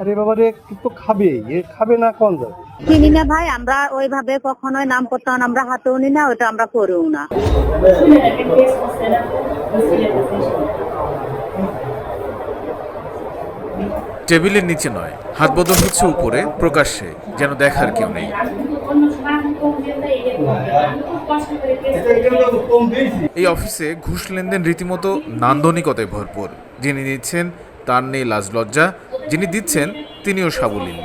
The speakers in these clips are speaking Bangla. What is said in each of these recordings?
আরে বাবা রে তো খাবে? এ খাবে না কোন যাবে চিনি না ভাই আমরা ওইভাবে কখনোই নাম করতাম আমরা হাতেও নি না ওটা আমরা করিও না। টেবিলের নিচে নয় হাত বদল হচ্ছে উপরে প্রকাশ্যে যেন দেখার কেউ নেই। এই অফিসে ঘুষ লেনদেন রীতিমতো নান্দনিকতায় ভরপুর। যিনি নিচ্ছেন তার নেই লাজ লজ্জা, যিনি দিচ্ছেন তিনিও সাবলীল।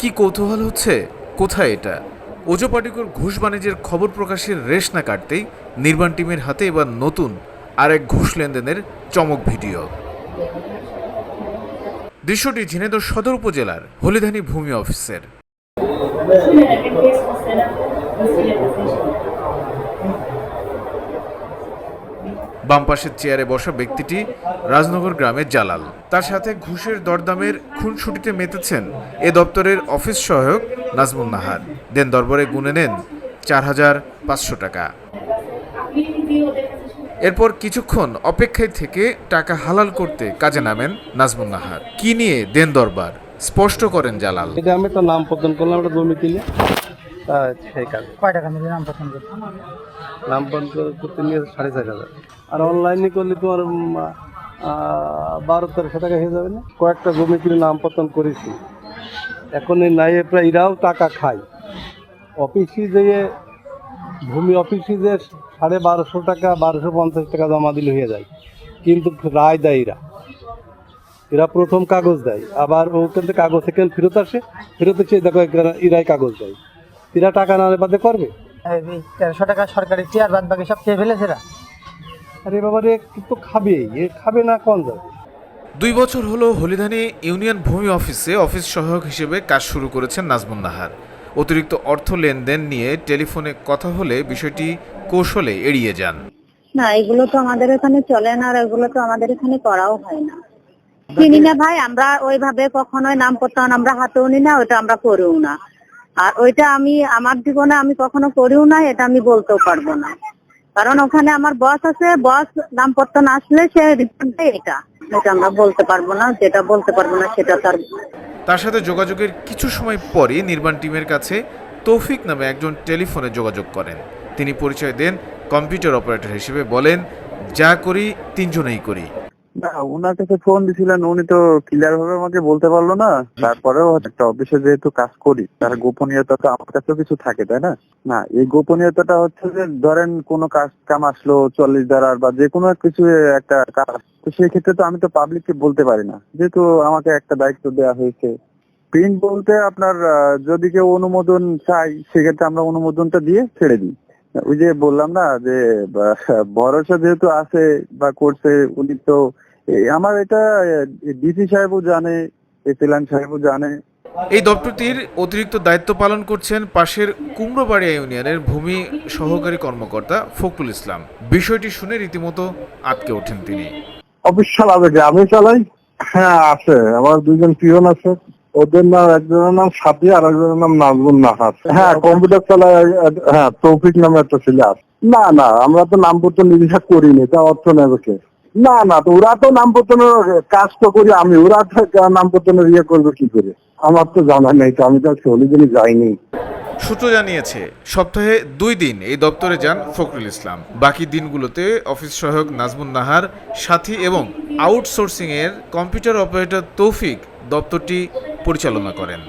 কি কৌতূহল হচ্ছে? কোথায় এটা? ওজো পাটিকর ঘুষ বাণিজ্যের খবর প্রকাশের রেশ না কাটতেই নির্মাণ টিমের হাতে এবার নতুন আরেক ঘুষ লেনদেনের চমক ভিডিও। দৃশ্যটি ঝিনাইদহ সদর উপজেলার হলিধানী ভূমি অফিসের। বাম পাশের চেয়ারে বসা ব্যক্তিটি রাজনগর গ্রামের জালাল। তার সাথে ঘুষের দরদামের খুনসুটিতে মেতেছেন এ দপ্তরের অফিস সহায়ক নাজমুল নাহার। দেন দরবারে গুনে নেন চার হাজার পাঁচশো টাকা। এরপর কিছুক্ষণ অপেক্ষায় থেকে টাকা হালাল করতে কাজে নামেন নাজমুল নাহার। কি নিয়ে দেন দরবার? স্পষ্ট করেন জালাল। এটা আমি একটা নাম পত্তন করলাম একটা জমি কিনে। সেই কাজ। কয় টাকা নিলে নাম পছন্দ করছ নাম পত্তন করতে নিয়ে সাড়ে চার হাজার। আর অনলাইনে করলে তোমার বারো তেরোশো টাকা হয়ে যাবে না। কয়েকটা জমি কিনে নাম পত্তন করেছি। এখন এই নাই প্রায় এরাও টাকা খায়। অফিসে যেয়ে ভূমি অফিসে যে সাড়ে বারোশো টাকা বারোশো পঞ্চাশ টাকা জমা দিলে হয়ে যায়। কিন্তু রায় দেয় এরা। এরা প্রথম কাগজ দেয়। আবার ওখান থেকে কাগজ সেখানে ফেরত আসে। ফেরত এসে দেখো এরাই কাগজ দেয়। এরা টাকা না বাদে করবে? তেরোশো টাকা সরকারি চেয়ার বাদ বাকি সব খেয়ে ফেলেছে এরা। আরে বাবা রে তো খাবে। এ খাবে না কোন যাবে দুই বছর হলো হলিধানী ইউনিয়ন ভূমি অফিসে অফিস সহায়ক হিসেবে কাজ শুরু করেছেন নাজমুন নাহার। অতিরিক্ত অর্থ লেনদেন নিয়ে টেলিফোনে কথা হলে বিষয়টি কৌশলে এড়িয়ে যান। না এগুলো তো আমাদের এখানে চলে না আর এগুলো তো আমাদের এখানে করাও হয় না। চিনি না ভাই, আমরা ওইভাবে কখনোই নাম করতাম আমরা হাতেও নি না ওটা আমরা করিও না। আর ওইটা আমি, আমার জীবনে আমি কখনো করিও না, এটা আমি বলতেও পারব না। কারণ ওখানে আমার বস আছে বস নাম পত্তন আসলে সে রিপোর্ট দেয় এটা। এটা আমরা বলতে পারব না, যেটা বলতে পারব না, সেটা তার তার সাথে যোগাযোগের কিছু সময় পরই নির্মাণ টিমের কাছে তৌফিক নামে একজন টেলিফোনে যোগাযোগ করেন। তিনি পরিচয় দেন কম্পিউটার অপারেটর হিসেবে বলেন, যা করি, তিনজনেই করি। না ওনার কাছে ফোন দিছিলেন উনি তো ক্লিয়ার ভাবে আমাকে বলতে পারল না। তারপরেও একটা অফিসে যেহেতু কাজ করি তার গোপনীয়তা তো আমার কাছেও কিছু থাকে তাই না? না এই গোপনীয়তাটা হচ্ছে যে ধরেন কোনো কাজ কাম আসলো চল্লিশ দ্বারার বা যে কোনো কিছু একটা কাজ তো সেই ক্ষেত্রে তো আমি তো পাবলিককে বলতে পারি না। যেহেতু আমাকে একটা দায়িত্ব দেওয়া হয়েছে। প্রিন্ট বলতে আপনার যদি কেউ অনুমোদন চাই সেক্ষেত্রে আমরা অনুমোদনটা দিয়ে ছেড়ে দিই। ওই যে বললাম না যে ভরসা যেহেতু আছে বা করছে উনি তো আমার এটা ডিসি সাহেবও জানে এসিলান সাহেবও জানে। এই দপ্তরটির অতিরিক্ত দায়িত্ব পালন করছেন পাশের কুমড়োবাড়িয়া ইউনিয়নের ভূমি সহকারী কর্মকর্তা ফখরুল ইসলাম। বিষয়টি শুনে রীতিমতো আটকে ওঠেন তিনি। অফিস চালাবে আমি চালাই? হ্যাঁ আছে। আমার দুইজন পিয়ন আছে। ওদের নাম একজনের নাম সাথী আর একজনের নাম নাহার। হ্যাঁ কম্পিউটার চালায় হ্যাঁ তৌফিক নামে একটা ছেলে আছে। না না আমরা তো নামপত্র করিনি তা অর্থ নেবে না না তো ওরা তো কাজ তো করি আমি ওরা ইয়ে করবে কি করে? আমার তো জানা নেই তো আমি তো আজকে হলিদিনে যাইনি। সূত্র জানিয়েছে সপ্তাহে দুই দিন এই দপ্তরে যান ফখরুল ইসলাম। বাকি দিনগুলোতে অফিস সহায়ক নাজমুন নাহার সাথী এবং আউটসোর্সিং এর কম্পিউটার অপারেটর তৌফিক দপ্তরটি পরিচালনা করেন।